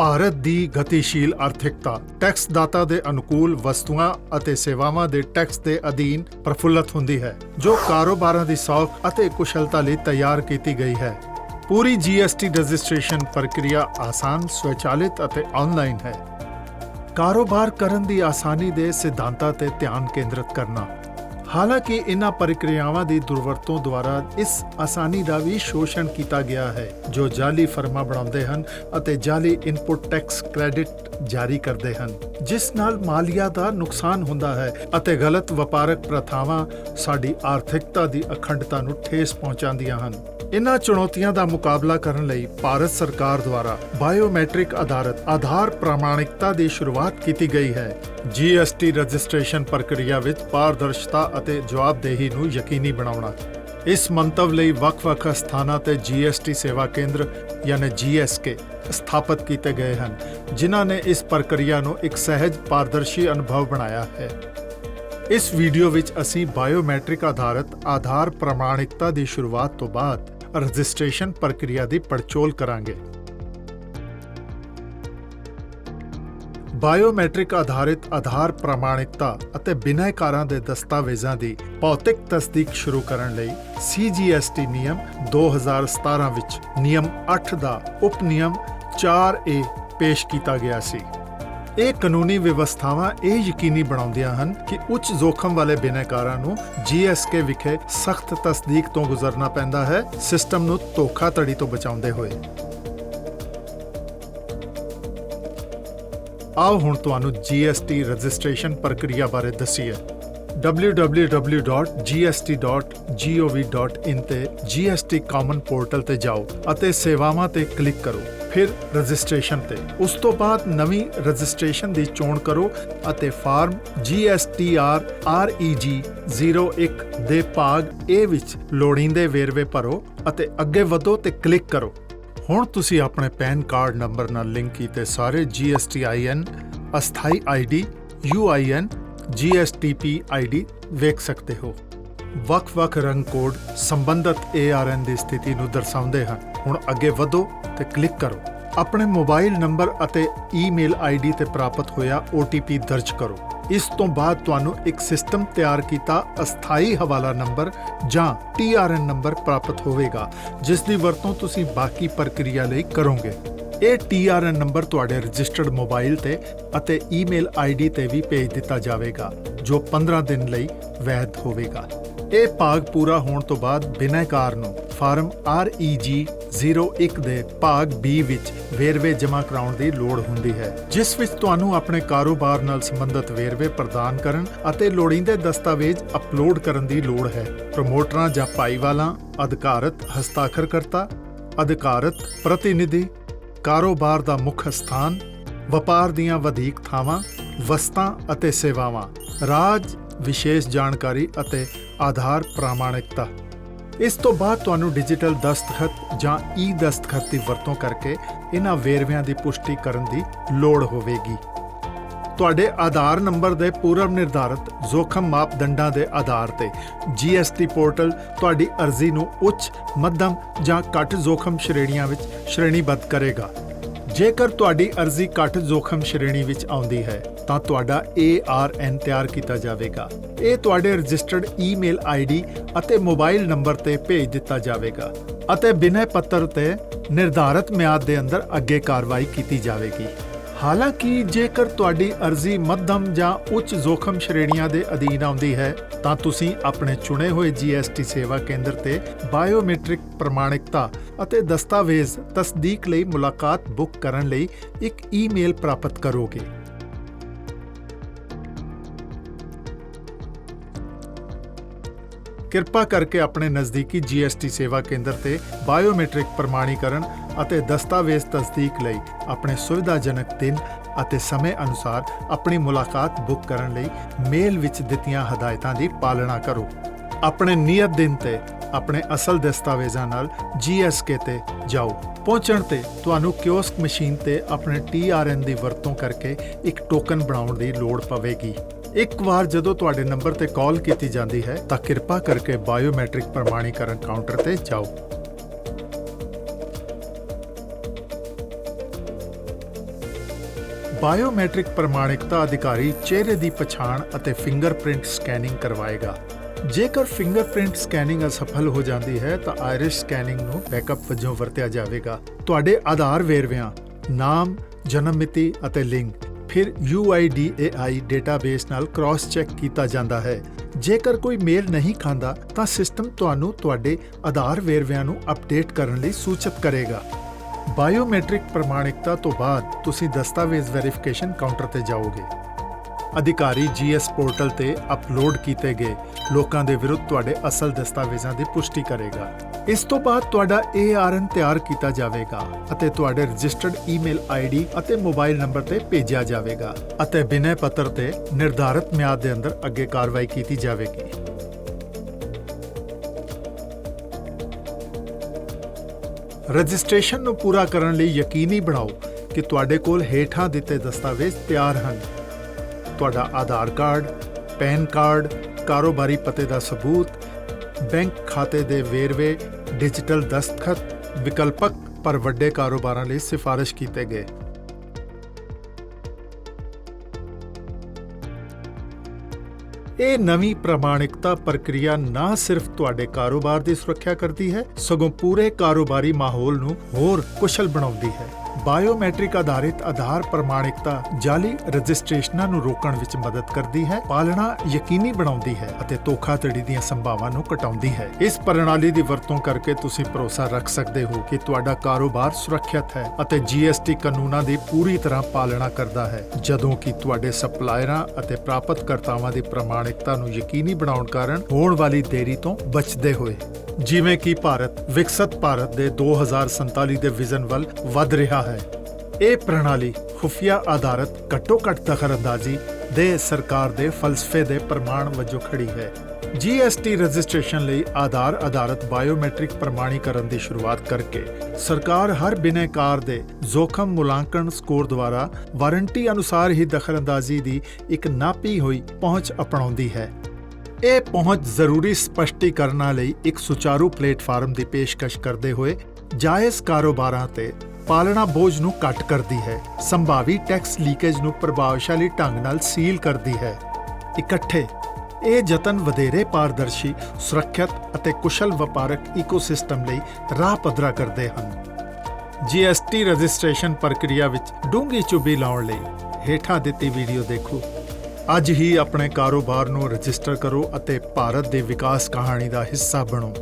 ਭਾਰਤ ਦੀ ਗਤੀਸ਼ੀਲ ਆਰਥਿਕਤਾ, ਟੈਕਸ ਦਾਤਾ ਦੇ ਅਨੁਕੂਲ ਵਸਤੂਆਂ ਅਤੇ ਸੇਵਾਵਾਂ ਦੇ ਟੈਕਸ ਦੇ ਅਧੀਨ ਪ੍ਰਫੁੱਲਤ ਹੁੰਦੀ ਹੈ, ਜੋ ਕਾਰੋਬਾਰਾਂ ਦੀ ਸੌਖ ਅਤੇ ਕੁਸ਼ਲਤਾ ਲਈ ਤਿਆਰ ਕੀਤੀ ਗਈ ਹੈ। ਪੂਰੀ ਜੀਐਸਟੀ ਰਜਿਸਟ੍ਰੇਸ਼ਨ ਪ੍ਰਕਿਰਿਆ ਆਸਾਨ, ਸਵੈਚਾਲਿਤ ਅਤੇ ਆਨਲਾਈਨ ਹੈ। ਕਾਰੋਬਾਰ ਕਰਨ ਦੀ ਆਸਾਨੀ ਦੇ ਸਿਧਾਂਤਾਂ ਤੇ ਧਿਆਨ ਕੇਂਦਰਿਤ ਕਰਨਾ। ਹਾਲਾਂਕਿ ਇਹਨਾਂ ਪ੍ਰਕਿਰਿਆਵਾਂ ਦੀ ਦੁਰਵਰਤੋਂ ਦੁਆਰਾ ਇਸ ਆਸਾਨੀ ਦਾ ਵੀ ਸ਼ੋਸ਼ਣ ਕੀਤਾ ਗਿਆ ਹੈ, ਜੋ ਜਾਲੀ ਫਰਮਾਂ ਬਣਾਉਂਦੇ ਹਨ ਅਤੇ ਜਾਲੀ ਇਨਪੁਟ ਟੈਕਸ ਕ੍ਰੈਡਿਟ ਜਾਰੀ ਕਰਦੇ ਹਨ, ਜਿਸ ਨਾਲ ਮਾਲੀਆ ਦਾ ਨੁਕਸਾਨ ਹੁੰਦਾ ਹੈ ਅਤੇ ਗਲਤ ਵਪਾਰਕ ਪ੍ਰਥਾਵਾਂ ਸਾਡੀ ਆਰਥਿਕਤਾ ਦੀ ਅਖੰਡਤਾ ਨੂੰ ਠੇਸ ਪਹੁੰਚਾਉਂਦੀਆਂ ਹਨ। ਇਨ੍ਹਾਂ ਚੁਣੌਤੀਆਂ ਦਾ ਮੁਕਾਬਲਾ ਕਰਨ ਲਈ ਭਾਰਤ ਸਰਕਾਰ ਦੁਆਰਾ ਬਾਇਓਮੈਟ੍ਰਿਕ ਆਧਾਰਿਤ ਆਧਾਰ ਪ੍ਰਮਾਣਿਕਤਾ ਦੀ ਸ਼ੁਰੂਆਤ ਕੀਤੀ ਗਈ ਹੈ। ਜੀਐਸਟੀ ਰਜਿਸਟ੍ਰੇਸ਼ਨ ਪ੍ਰਕਿਰਿਆ ਵਿੱਚ ਪਾਰਦਰਸ਼ਤਾ ਅਤੇ ਜਵਾਬਦੇਹੀ ਨੂੰ ਯਕੀਨੀ ਬਣਾਉਣਾ। ਇਸ ਮੰਤਵ ਲਈ ਵੱਖ-ਵੱਖ ਸਥਾਨਾਂ ਤੇ ਜੀਐਸਟੀ ਸੇਵਾ ਕੇਂਦਰ ਯਾਨੀ ਜੀਐਸਕੇ ਸਥਾਪਿਤ ਕੀਤੇ ਗਏ ਹਨ, ਜਿਨ੍ਹਾਂ ਨੇ ਇਸ ਪ੍ਰਕਿਰਿਆ ਨੂੰ ਇੱਕ ਸਹਿਜ ਪਾਰਦਰਸ਼ੀ ਅਨੁਭਵ ਬਣਾਇਆ ਹੈ। ਇਸ ਵੀਡੀਓ ਵਿੱਚ ਅਸੀਂ ਬਾਇਓਮੈਟ੍ਰਿਕ ਆਧਾਰਿਤ ਆਧਾਰ ਪ੍ਰਮਾਣਿਕਤਾ ਦੀ ਸ਼ੁਰੂਆਤ ਤੋਂ ਬਾਅਦ ਰਜਿਸਟ੍ਰੇਸ਼ਨ ਪ੍ਰਕਿਰਿਆ ਦੀ ਪੜਚੋਲ ਕਰਾਂਗੇ। ਬਾਇਓਮੈਟ੍ਰਿਕ ਆਧਾਰਿਤ ਆਧਾਰ ਪ੍ਰਮਾਣਿਕਤਾ ਅਤੇ ਬਿਨੈਕਾਰਾਂ ਦੇ ਦਸਤਾਵੇਜ਼ਾਂ ਦੀ ਭੌਤਿਕ ਤਸਦੀਕ ਸ਼ੁਰੂ ਕਰਨ ਲਈ CGST ਨਿਯਮ 2017 ਵਿੱਚ ਨਿਯਮ 8 ਦਾ ਉਪ ਨਿਯਮ 4A ਪੇਸ਼ ਕੀਤਾ ਗਿਆ ਸੀ। ਇਹ ਕਾਨੂੰਨੀ ਵਿਵਸਥਾਵਾਂ ਇਹ ਯਕੀਨੀ ਬਣਾਉਂਦੀਆਂ ਹਨ ਕਿ ਉੱਚ ਜੋਖਮ ਵਾਲੇ ਬਿਨੈਕਾਰਾਂ ਨੂੰ GSK ਵਿਖੇ ਸਖਤ ਤਸਦੀਕ ਤੋਂ ਗੁਜ਼ਰਨਾ ਪੈਂਦਾ ਹੈ, ਸਿਸਟਮ ਨੂੰ ਧੋਖਾਧੜੀ ਤੋਂ ਬਚਾਉਂਦੇ ਹੋਏ। ਆਓ ਹੁਣ ਤੁਹਾਨੂੰ GST ਰਜਿਸਟ੍ਰੇਸ਼ਨ ਪ੍ਰਕਿਰਿਆ ਬਾਰੇ ਦਸੀਏ। www.gst.gov.in ਤੇ GST ਕਾਮਨ ਪੋਰਟਲ ਤੇ ਜਾਓ ਅਤੇ ਸੇਵਾਵਾਂ ਤੇ ਕਲਿੱਕ ਕਰੋ, ਫਿਰ ਰਜਿਸਟ੍ਰੇਸ਼ਨ ਤੇ। ਉਸ ਤੋਂ ਬਾਅਦ ਨਵੀਂ ਰਜਿਸਟ੍ਰੇਸ਼ਨ ਦੀ ਚੋਣ ਕਰੋ ਅਤੇ ਫਾਰਮ GSTR REG 01 ਦੇ ਭਾਗ A ਵਿੱਚ ਲੋੜੀਂਦੇ ਵੇਰਵੇ ਭਰੋ ਅਤੇ ਅੱਗੇ ਵਧੋ ਤੇ ਕਲਿੱਕ ਕਰੋ। ਹੁਣ ਤੁਸੀਂ ਆਪਣੇ ਪੈਨ ਕਾਰਡ ਨੰਬਰ ਨਾਲ ਲਿੰਕ ਕੀਤੇ ਸਾਰੇ GSTIN ਅਸਥਾਈ ID UIN GSTP ID ਵੇਖ ਸਕਦੇ ਹੋ। ਵੱਖ-ਵੱਖ ਰੰਗ ਕੋਡ ਸੰਬੰਧਿਤ ARN ਦੀ ਸਥਿਤੀ ਨੂੰ ਦਰਸਾਉਂਦੇ ਹਨ। ਹੁਣ ਅੱਗੇ ਵਧੋ ਤੇ ਕਲਿੱਕ ਕਰੋ। ਆਪਣੇ ਮੋਬਾਈਲ ਨੰਬਰ ਅਤੇ ਈਮੇਲ ਆਈਡੀ ਤੇ ਪ੍ਰਾਪਤ ਹੋਇਆ OTP ਦਰਜ ਕਰੋ। ਇਸ ਤੋਂ ਬਾਅਦ ਤੁਹਾਨੂੰ ਇੱਕ ਸਿਸਟਮ ਤਿਆਰ ਕੀਤਾ ਅਸਥਾਈ ਹਵਾਲਾ ਨੰਬਰ ਜਾਂ TRN ਨੰਬਰ ਪ੍ਰਾਪਤ ਹੋਵੇਗਾ, ਜਿਸ ਦੀ ਵਰਤੋਂ ਤੁਸੀਂ ਬਾਕੀ ਪ੍ਰਕਿਰਿਆ ਲਈ ਕਰੋਗੇ। ਇਹ TRN ਨੰਬਰ ਤੁਹਾਡੇ ਰਜਿਸਟਰਡ ਮੋਬਾਈਲ ਤੇ ਅਤੇ ਈਮੇਲ ਆਈਡੀ ਤੇ ਵੀ ਭੇਜ ਦਿੱਤਾ ਜਾਵੇਗਾ, ਜੋ 15 ਦਿਨ ਲਈ ਵੈਧ ਹੋਵੇਗਾ। ਇਹ ਭਾਗ ਪੂਰਾ ਹੋਣ ਤੋਂ ਬਾਅਦ ਬਿਨੈਕਾਰ ਨੂੰ ਫਾਰਮ REG 01 ਦੇ ਭਾਗ B ਵਿੱਚ ਵੇਰਵੇ ਜਮ੍ਹਾਂ ਕਰਾਉਣ ਦੀ ਲੋੜ ਹੁੰਦੀ ਹੈ, ਜਿਸ ਵਿੱਚ ਤੁਹਾਨੂੰ ਆਪਣੇ ਕਾਰੋਬਾਰ ਨਾਲ ਸੰਬੰਧਿਤ ਵੇਰਵੇ ਪ੍ਰਦਾਨ ਕਰਨ ਅਤੇ ਲੋੜੀਂਦੇ ਦਸਤਾਵੇਜ਼ ਅਪਲੋਡ ਕਰਨ ਦੀ ਲੋੜ ਹੈ। ਪ੍ਰਮੋਟਰਾਂ ਜਾਂ ਭਾਈਵਾਲਾਂ, ਅਧਿਕਾਰਤ ਹਸਤਾਖਰਕਰਤਾ, ਅਧਿਕਾਰਤ ਪ੍ਰਤੀਨਿਧੀ, ਕਾਰੋਬਾਰ ਦਾ ਮੁੱਖ ਸਥਾਨ, ਵਪਾਰ ਦੀਆਂ ਵਧੀਕ ਥਾਵਾਂ, ਵਸਤਾਂ ਅਤੇ ਸੇਵਾਵਾਂ। ਰਾਜ ਵਿਸ਼ੇਸ਼ ਜਾਣਕਾਰੀ ਅਤੇ ਆਧਾਰ ਪ੍ਰਮਾਣਿਕਤਾ ਇਸ ਤੋਂ ਬਾਅਦ ਤੁਹਾਨੂੰ ਡਿਜੀਟਲ ਦਸਤਖਤ ਜਾਂ ਈ ਦਸਤਖਤ ਦੀ ਵਰਤੋਂ ਕਰਕੇ ਇਹਨਾਂ ਵੇਰਵਿਆਂ ਦੀ ਪੁਸ਼ਟੀ ਕਰਨ ਦੀ ਲੋੜ ਹੋਵੇਗੀ ਤੁਹਾਡੇ ਆਧਾਰ ਨੰਬਰ ਦੇ ਪੂਰਵ ਨਿਰਧਾਰਤ ਜੋਖਮ ਮਾਪਦੰਡਾਂ ਦੇ ਆਧਾਰ ਤੇ GST ਪੋਰਟਲ ਤੁਹਾਡੀ ਅਰਜ਼ੀ ਨੂੰ ਉੱਚ, ਮੱਧਮ ਜਾਂ ਘੱਟ ਜੋਖਮ ਸ਼੍ਰੇਣੀਆਂ ਵਿੱਚ ਸ਼੍ਰੇਣੀਬੱਧ ਕਰੇਗਾ। ਜੇਕਰ ਤੁਹਾਡੀ ਅਰਜ਼ੀ ਘੱਟ ਜੋਖਮ ਸ਼੍ਰੇਣੀ ਵਿੱਚ ਆਉਂਦੀ ਹੈ ਤਾਂ ਤੁਹਾਡਾ ARN ਤਿਆਰ ਕੀਤਾ ਜਾਵੇਗਾ। ਇਹ ਤੁਹਾਡੇ ਰਜਿਸਟਰਡ ਈਮੇਲ ਆਈਡੀ ਅਤੇ ਮੋਬਾਈਲ ਨੰਬਰ ਤੇ ਭੇਜ ਦਿੱਤਾ ਜਾਵੇਗਾ ਅਤੇ ਬਿਨੈ ਪੱਤਰ ਤੇ ਨਿਰਧਾਰਤ ਮਿਆਦ ਦੇ ਅੰਦਰ ਅੱਗੇ ਕਾਰਵਾਈ ਕੀਤੀ ਜਾਵੇਗੀ। ਹਾਲਾਂਕਿ, ਜੇਕਰ ਤੁਹਾਡੀ ਅਰਜ਼ੀ ਮੱਧਮ ਜਾਂ ਉੱਚ ਜੋਖਮ ਸ਼੍ਰੇਣੀਆਂ ਦੇ ਅਧੀਨ ਆਉਂਦੀ ਹੈ, ਤਾਂ ਤੁਸੀਂ ਆਪਣੇ ਚੁਣੇ ਹੋਏ GST ਸੇਵਾ ਕੇਂਦਰ ਤੇ ਬਾਇਓਮੈਟ੍ਰਿਕ ਪ੍ਰਮਾਣਿਕਤਾ ਅਤੇ ਦਸਤਾਵੇਜ਼ ਤਸਦੀਕ ਲਈ ਮੁਲਾਕਾਤ ਬੁੱਕ ਕਰਨ ਲਈ ਇੱਕ ਈਮੇਲ ਪ੍ਰਾਪਤ ਕਰੋਗੇ। ਕਿਰਪਾ ਕਰਕੇ ਆਪਣੇ ਨਜ਼ਦੀਕੀ GST ਸੇਵਾ ਕੇਂਦਰ ਤੇ ਬਾਇਓਮੈਟ੍ਰਿਕ ਪ੍ਰਮਾਣੀਕਰਨ ਅਤੇ ਦਸਤਾਵੇਜ਼ ਤਸਦੀਕ ਲਈ ਆਪਣੇ ਸੁਵਿਧਾਜਨਕ ਦਿਨ ਅਤੇ ਸਮੇਂ ਅਨੁਸਾਰ ਆਪਣੀ ਮੁਲਾਕਾਤ ਬੁੱਕ ਕਰਨ ਲਈ ਮੇਲ ਵਿੱਚ ਦਿੱਤੀਆਂ ਹਦਾਇਤਾਂ ਦੀ ਪਾਲਣਾ ਕਰੋ। ਆਪਣੇ ਨਿਯਤ ਦਿਨ ਤੇ ਆਪਣੇ ਅਸਲ ਦਸਤਾਵੇਜ਼ਾਂ ਨਾਲ GSK ਤੇ ਜਾਓ। ਪਹੁੰਚਣ ਤੇ ਤੁਹਾਨੂੰ ਕਿਓਸਕ ਮਸ਼ੀਨ ਤੇ ਆਪਣੇ TRN ਦੀ ਵਰਤੋਂ ਕਰਕੇ ਇੱਕ ਟੋਕਨ ਬਣਾਉਣ ਦੀ ਲੋੜ ਪਵੇਗੀ। ਇੱਕ ਵਾਰ ਜਦੋਂ ਤੁਹਾਡੇ ਨੰਬਰ ਤੇ ਕਾਲ ਕੀਤੀ ਜਾਂਦੀ ਹੈ, ਤਾਂ ਕਿਰਪਾ ਕਰਕੇ ਬਾਇਓਮੈਟ੍ਰਿਕ ਪ੍ਰਮਾਣੀਕਰਨ ਕਾਊਂਟਰ ਤੇ ਜਾਓ। ਬਾਇਓਮੈਟ੍ਰਿਕ ਪ੍ਰਮਾਣਿਕਤਾ ਅਧਿਕਾਰੀ ਚਿਹਰੇ ਦੀ ਪਛਾਣ ਅਤੇ ਫਿੰਗਰਪ੍ਰਿੰਟ ਸਕੈਨਿੰਗ ਕਰਵਾਏਗਾ। ਜੇਕਰ ਫਿੰਗਰਪ੍ਰਿੰਟ ਸਕੈਨਿੰਗ ਅਸਫਲ ਹੋ ਜਾਂਦੀ ਹੈ, ਤਾਂ ਆਇਰਿਸ ਸਕੈਨਿੰਗ ਨੂੰ ਬੈਕਅਪ ਵਜੋਂ ਵਰਤਿਆ ਜਾਵੇਗਾ। ਤੁਹਾਡੇ ਆਧਾਰ ਵੇਰਵਿਆਂ, ਨਾਮ, ਜਨਮ ਮਿਤੀ ਅਤੇ ਲਿੰਗ ਫਿਰ UIDAI ਡੇਟਾਬੇਸ ਨਾਲ ਕ੍ਰਾਸ ਚੈੱਕ ਕੀਤਾ ਜਾਂਦਾ ਹੈ। ਜੇਕਰ ਕੋਈ ਮੇਲ ਨਹੀਂ ਖਾਂਦਾ, ਤਾਂ ਸਿਸਟਮ ਤੁਹਾਨੂੰ ਤੁਹਾਡੇ ਆਧਾਰ ਵੇਰਵਿਆਂ ਨੂੰ ਅਪਡੇਟ ਕਰਨ ਲਈ ਸੂਚਿਤ ਕਰੇਗਾ। ਬਾਇਓਮੈਟ੍ਰਿਕ ਪ੍ਰਮਾਣਿਕਤਾ ਤੋਂ ਬਾਅਦ ਤੁਸੀਂ ਦਸਤਾਵੇਜ਼ ਵੈਰੀਫਿਕੇਸ਼ਨ ਕਾਊਂਟਰ ਤੇ ਜਾਓਗੇ। ਅਧਿਕਾਰੀ ਜੀਐਸ ਪੋਰਟਲ ਤੇ ਅਪਲੋਡ ਕੀਤੇ ਗਏ ਲੋਕਾਂ ਦੇ ਵਿਰੁੱਧ ਤੁਹਾਡੇ ਅਸਲ ਦਸਤਾਵੇਜ਼ਾਂ ਦੀ ਪੁਸ਼ਟੀ ਕਰੇਗਾ। ਇਸ ਤੋਂ ਬਾਅਦ ਤੁਹਾਡਾ ARN ਤਿਆਰ ਕੀਤਾ ਜਾਵੇਗਾ ਅਤੇ ਤੁਹਾਡੇ ਰਜਿਸਟਰਡ ਈਮੇਲ ਆਈਡੀ ਅਤੇ ਮੋਬਾਈਲ ਨੰਬਰ ਤੇ ਭੇਜਿਆ ਜਾਵੇਗਾ ਅਤੇ ਬਿਨੈ ਪੱਤਰ ਤੇ ਨਿਰਧਾਰਤ ਮਿਆਦ ਦੇ ਅੰਦਰ ਅੱਗੇ ਕਾਰਵਾਈ ਕੀਤੀ ਜਾਵੇਗੀ। ਰਜਿਸਟ੍ਰੇਸ਼ਨ ਨੂੰ ਪੂਰਾ ਕਰਨ ਲਈ ਯਕੀਨੀ ਬਣਾਓ ਕਿ ਤੁਹਾਡੇ ਕੋਲ ਹੇਠਾਂ ਦਿੱਤੇ ਦਸਤਾਵੇਜ਼ ਤਿਆਰ ਹਨ। ਤੁਹਾਡਾ ਆਧਾਰ ਕਾਰਡ, ਪੈਨ ਕਾਰਡ, ਕਾਰੋਬਾਰੀ ਪਤੇ ਦਾ ਸਬੂਤ, ਬੈਂਕ ਖਾਤੇ ਦੇ ਵੇਰਵੇ ਡਿਜੀਟਲ ਦਸਤਖਤ ਵਿਕਲਪਕ ਪਰ ਵੱਡੇ ਕਾਰੋਬਾਰਾਂ ਲਈ ਸਿਫਾਰਿਸ਼ ਕੀਤੇ ਗਏ। ਇਹ ਨਵੀਂ ਪ੍ਰਮਾਣਿਕਤਾ ਪ੍ਰਕਿਰਿਆ ਨਾ ਸਿਰਫ ਤੁਹਾਡੇ ਕਾਰੋਬਾਰ ਦੀ ਸੁਰੱਖਿਆ ਕਰਦੀ ਹੈ, ਸਗੋਂ ਪੂਰੇ ਕਾਰੋਬਾਰੀ ਮਾਹੌਲ ਨੂੰ ਹੋਰ ਕੁਸ਼ਲ ਬਣਾਉਂਦੀ ਹੈ। ਬਾਇਓਮੈਟ੍ਰਿਕ ਆਧਾਰਿਤ ਆਧਾਰ ਪ੍ਰਮਾਣਿਕਤਾ ਜਾਲੀ ਰਜਿਸਟ੍ਰੇਸ਼ਨਾਂ ਨੂੰ ਰੋਕਣ ਵਿੱਚ ਮਦਦ ਕਰਦੀ ਹੈ, ਪਾਲਣਾ ਯਕੀਨੀ ਬਣਾਉਂਦੀ ਹੈ ਅਤੇ ਧੋਖਾਧੜੀ ਦੀਆਂ ਸੰਭਾਵਨਾਵਾਂ ਨੂੰ ਘਟਾਉਂਦੀ ਹੈ। ਇਸ ਪ੍ਰਣਾਲੀ ਦੀ ਵਰਤੋਂ ਕਰਕੇ ਤੁਸੀਂ ਭਰੋਸਾ ਰੱਖ ਸਕਦੇ ਹੋ ਕਿ ਤੁਹਾਡਾ ਕਾਰੋਬਾਰ ਸੁਰੱਖਿਅਤ ਹੈ ਅਤੇ GST ਕਾਨੂੰਨਾਂ ਦੀ ਪੂਰੀ ਤਰ੍ਹਾਂ ਪਾਲਣਾ ਕਰਦਾ ਹੈ, ਜਦੋਂ ਕਿ ਤੁਹਾਡੇ ਸਪਲਾਇਰਾਂ ਅਤੇ ਪ੍ਰਾਪਤਕਰਤਾਵਾਂ ਦੀ ਪ੍ਰਮਾਣਿਕਤਾ ਨੂੰ ਯਕੀਨੀ ਬਣਾਉਣ ਕਾਰਨ ਹੋਣ ਵਾਲੀ ਦੇਰੀ ਤੋਂ ਬਚਦੇ ਹੋਏ। ਜਿਵੇਂ ਕਿ ਭਾਰਤ, ਵਿਕਸਤ ਭਾਰਤ ਦੇ 2047 ਦੇ ਵਿਜ਼ਨ ਵੱਲ ਵੱਧ ਰਿਹਾ ਹੈ। ਇਹ ਪ੍ਰਣਾਲੀ ਖੁਫੀਆ ਆਧਾਰਿਤ ਘੱਟੋ-ਘੱਟ ਦਖਲਅੰਦਾਜ਼ੀ ਦੇ ਸਰਕਾਰ ਦੇ ਫਲਸਫੇ ਦੇ ਪ੍ਰਮਾਣ ਵਜੋਂ ਖੜੀ ਹੈ। GST ਰਜਿਸਟ੍ਰੇਸ਼ਨ ਲਈ ਆਧਾਰ ਆਧਾਰਿਤ ਬਾਇਓਮੈਟ੍ਰਿਕ ਪ੍ਰਮਾਣੀਕਰਨ ਦੀ ਸ਼ੁਰੂਆਤ ਕਰਕੇ ਸਰਕਾਰ ਹਰ ਬਿਨੈਕਾਰ ਦੇ ਜ਼ੋਖਮ ਮੁਲਾਂਕਣ ਸਕੋਰ ਦੁਆਰਾ ਵਾਰੰਟੀ ਅਨੁਸਾਰ ਹੀ ਦਖਲਅੰਦਾਜ਼ੀ ਦੀ ਇੱਕ ਨਾਪੀ ਹੋਈ ਪਹੁੰਚ ਅਪਣਾਉਂਦੀ ਹੈ। ਇਹ ਪਹੁੰਚ ਜ਼ਰੂਰੀ ਸਪਸ਼ਟੀਕਰਨਾਂ ਲਈ ਇੱਕ ਸੁਚਾਰੂ ਪਲੇਟਫਾਰਮ ਦੀ ਪੇਸ਼ਕਸ਼ ਕਰਦੇ ਹੋਏ ਜਾਇਜ਼ ਕਾਰੋਬਾਰਾਂ ਤੇ ਪਾਲਣਾ ਬੋਝ ਨੂੰ ਘੱਟ ਕਰਦੀ ਹੈ। ਸੰਭਾਵੀ ਟੈਕਸ ਲੀਕੇਜ ਨੂੰ ਪ੍ਰਭਾਵਸ਼ਾਲੀ ਢੰਗ ਨਾਲ ਸੀਲ ਕਰਦੀ ਹੈ। ਇਕੱਠੇ, ਇਹ ਯਤਨ ਵਧੇਰੇ ਪਾਰਦਰਸ਼ੀ, ਸੁਰੱਖਿਅਤ ਅਤੇ ਕੁਸ਼ਲ ਵਪਾਰਕ ਇਕੋਸਿਸਟਮ ਲਈ ਰਾਹ ਪੱਧਰਾ ਕਰਦੇ ਹਨ। GST ਰਜਿਸਟ੍ਰੇਸ਼ਨ ਪ੍ਰਕਿਰਿਆ ਵਿੱਚ ਡੂੰਘੀ ਚੁੱਭੀ ਲਾਉਣ ਲਈ ਹੇਠਾਂ ਦਿੱਤੀ ਵੀਡੀਓ ਦੇਖੋ। ਅੱਜ ਹੀ ਆਪਣੇ ਕਾਰੋਬਾਰ ਨੂੰ ਰਜਿਸਟਰ ਕਰੋ ਅਤੇ ਭਾਰਤ ਦੇ ਵਿਕਾਸ ਕਹਾਣੀ ਦਾ ਹਿੱਸਾ ਬਣੋ।